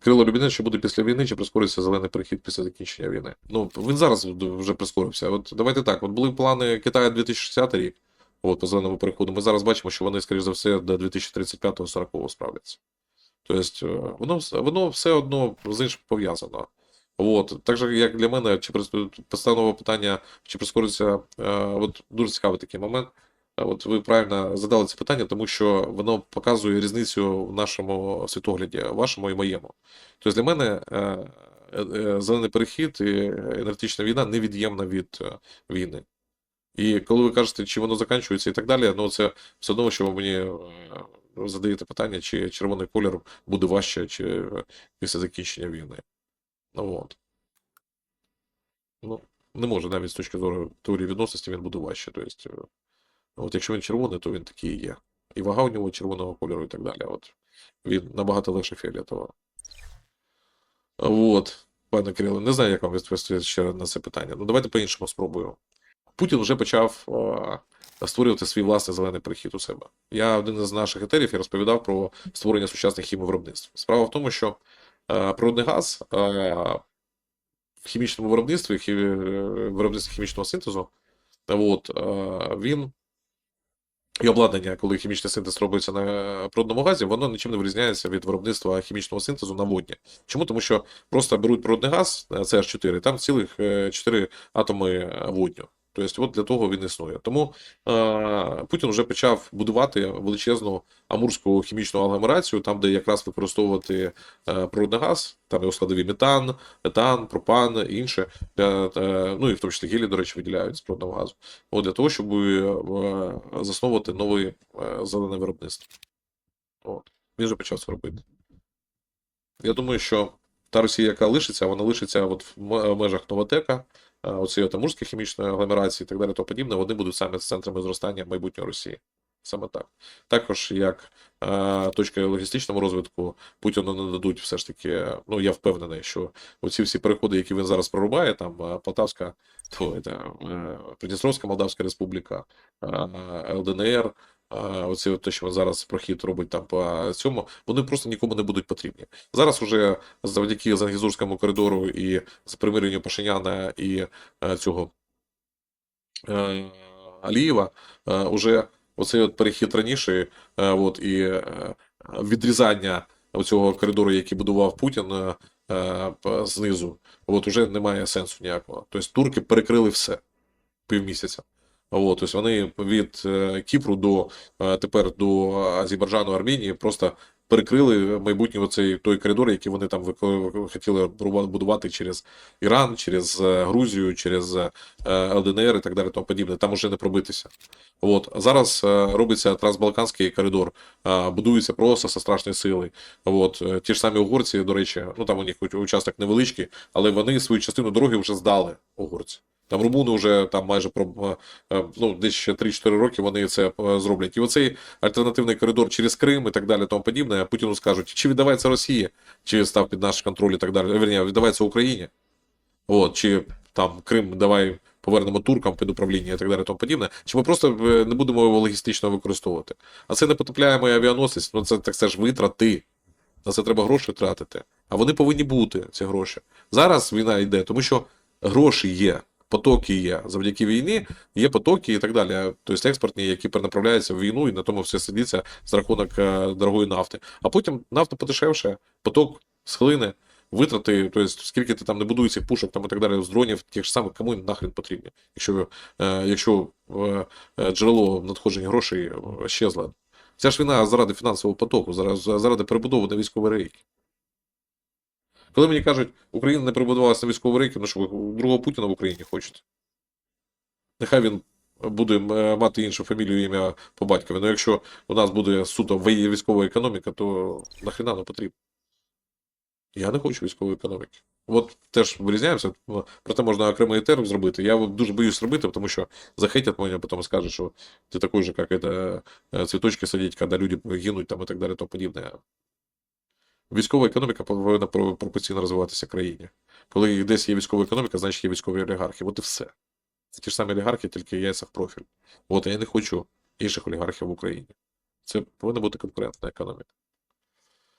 Кирило Любінець, що буде після війни, чи прискориться зелений перехід після закінчення війни? Ну, він зараз вже прискорився. От давайте так: от були плани Китаю 2060 рік, от по зеленому переходу. Ми зараз бачимо, що вони, скоріш за все, до 2035-40 справляться. Тобто, е, воно, воно все одно з іншим пов'язано. От, так же, як для мене, чи постанови питання, чи прискориться, е, от дуже цікавий такий момент. От ви правильно задали це питання, тому що воно показує різницю в нашому світогляді, вашому і моєму. Тобто для мене е, е, е, зелений перехід і енергетична війна невід'ємна від війни. І коли ви кажете, чи воно закінчується і так далі, ну це все одно, що ви мені задаєте питання, чи червоний колір буде важче, чи після закінчення війни. Ну от. Ну, не може навіть з точки зору теорії відносності він буде важче. Тобто, от якщо він червоний, то він такий і є. І вага у нього червоного кольору і так далі. От. Він набагато легше фіолетового. От, пане Кирило, не знаю, як вам відповісти ще на це питання. Ну, давайте по-іншому спробую. Путін вже почав е, створювати свій власний зелений перехід у себе. Я один із наших етерів розповідав про створення сучасних хімовиробництв. Справа в тому, що е, природний газ е, в хімічному виробництві, хі, е, виробництві хімічного синтезу, от, е, він і обладнання, коли хімічний синтез робиться на природному газі, воно нічим не вирізняється від виробництва хімічного синтезу на водні. Чому? Тому що просто беруть природний газ, е, CH4, там цілих 4 атоми е, водню. Тобто, от для того він існує. Тому е, Путін вже почав будувати величезну амурську хімічну агломерацію, там, де якраз використовувати е, природний газ, там його складові метан, етан, пропан інше, для, е, ну і в тому числі гелій, до речі, виділяють з природного газу. От для того, щоб е, засновувати нове е, зелене виробництво. От. Він вже почав це робити. Я думаю, що та Росія, яка лишиться, вона лишиться от в межах Новотека, е, оцієї Тамурської хімічної агломерації і так далі, то подібне, вони будуть саме з центрами зростання майбутньої Росії. Саме так. Також як е, точка логістичному розвитку Путіну не дадуть все ж таки. Ну я впевнений, що оці всі переходи, які він зараз прорубає, там е, Полтавська, то, е, Придністровська Молдавська Республіка, е, ЛДНР, е, от те, що зараз прохід робить там по цьому, вони просто нікому не будуть потрібні. Зараз уже завдяки Зангізурському коридору і з примиренню Пашиняна і е, цього е, Алієва, е, уже оцей от перехід раніше, от, і відрізання цього коридору, який будував Путін знизу, от уже немає сенсу ніякого. Тобто турки перекрили все півмісяця. От, тобто вони від е, Кіпру до е, тепер до Азербайджану, Армінії просто перекрили майбутній оцей той коридор, який вони там хотіли будувати через Іран, через е, Грузію, через ЛДНР і так далі, тому подібне. Там уже не пробитися. От зараз робиться трансбалканський коридор, будується просто со страшної сили. От ті ж самі угорці, до речі, ну там у них участок невеличкий, але вони свою частину дороги вже здали угорці. Там румуни вже там майже про е, ну, десь ще 3-4 роки вони це е, зроблять. І оцей альтернативний коридор через Крим і так далі, тому подібне, Путіну скажуть, чи віддавається Росії, чи став під наш контроль і так далі. Верні, віддавається Україні. От, чи там Крим давай повернемо туркам під управління і так далі, тому подібне. Чи ми просто е, не будемо його логістично використовувати? А це не потопляємо авіаносець, ну це так це ж витрати. На це треба гроші тратити. А вони повинні бути, ці гроші. Зараз війна йде, тому що гроші є, потоки є. Завдяки війні є потоки і так далі. Тобто експортні, які перенаправляються в війну, і на тому все сидиться з рахунок е, дорогої нафти. А потім нафта подешевше, поток схлине, витрати, тобто скільки ти там не будує цих пушок там і так далі, з дронів, тих ж самих, кому нахрен потрібні, якщо, е, якщо е, е, джерело надходжень грошей щезло. Ця ж війна заради фінансового потоку, зараз заради перебудови на військові рейки. Коли мені кажуть, Україна не перебудувалася на військові рейки, ну що ви другого Путіна в Україні хочете? Нехай він буде е, мати іншу фамілію, ім'я по батькові. Ну якщо у нас буде суто військова економіка, то нахрена не потрібно. Я не хочу військової економіки. От теж вирізняємося, ну, проте можна окремий етер зробити. Я дуже боюсь робити, тому що захейтять мене, потім скажуть, що ти такий же, як это, е, цвіточки садить, коли люди гинуть там і так далі, тому подібне. Військова економіка повинна про- пропорційно розвиватися країні. Коли десь є військова економіка, значить є військові олігархи. От і все. Це ті ж самі олігархи, тільки яйця в профіль. От я не хочу інших олігархів в Україні. Це повинна бути конкурентна економіка.